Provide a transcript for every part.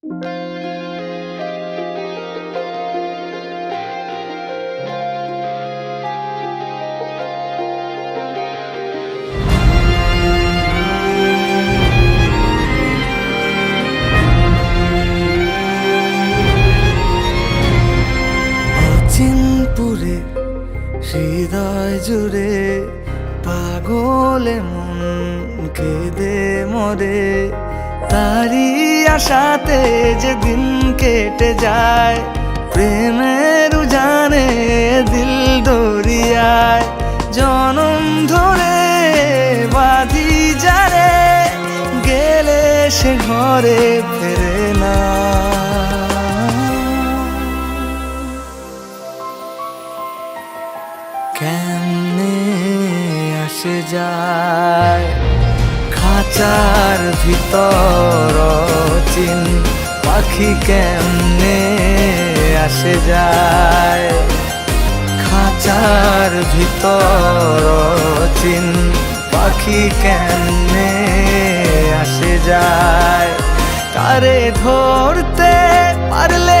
চিনপুরে হৃদয় জুড়ে পাগলে মন কেঁদে মরে। তারি আশাতে যে দিন কেটে যায়, প্রেমের উজানে দিল দরিয়ায়। জনম ধরে বাঁধি যারে, গেলে সে ঘরে ফেরে না। কেমনে আসে যায় খাঁচার ভিতর চিন পাখি কেমনে আসে যায়? খাঁচার ভিতর চিন পাখি কেমনে আসে যায়? তারে ধরতে পারলে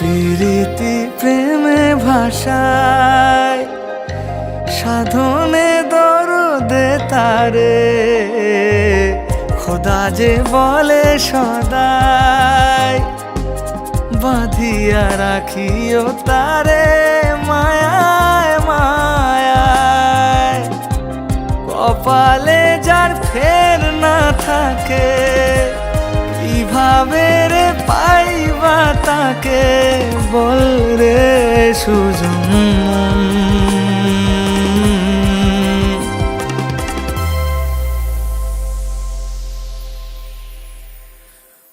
প্রীতি প্রেমে ভাষায় সাধনে দরদে তারে। খোদা যে বলে সদাই বাঁধিয়া রাখিও তারে মায়ায় মায়ায়। কপালে যার ফের না থাকে, কীভাবে রে তাকে বল রে সুজন।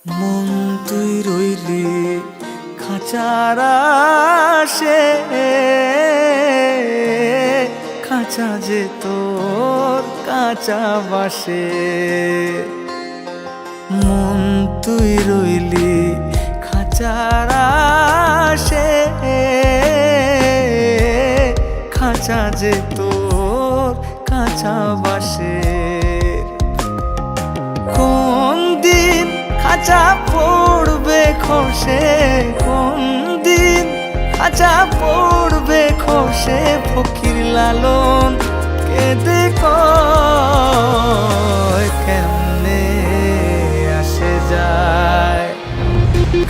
মন তুই রইলি খাঁচার সে খাঁচা যে তোর কাঁচা বাসে। মন তুই রইলি খাঁচার খাঁচা যে তোর কাঁচা বাসে কোন দিন খাঁচা পড়বে খসে, কোন দিন খাঁচা পড়বে খসে, ফকির লালন কেঁদে কেমনে আসে যায়।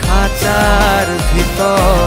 খাঁচার ভিতর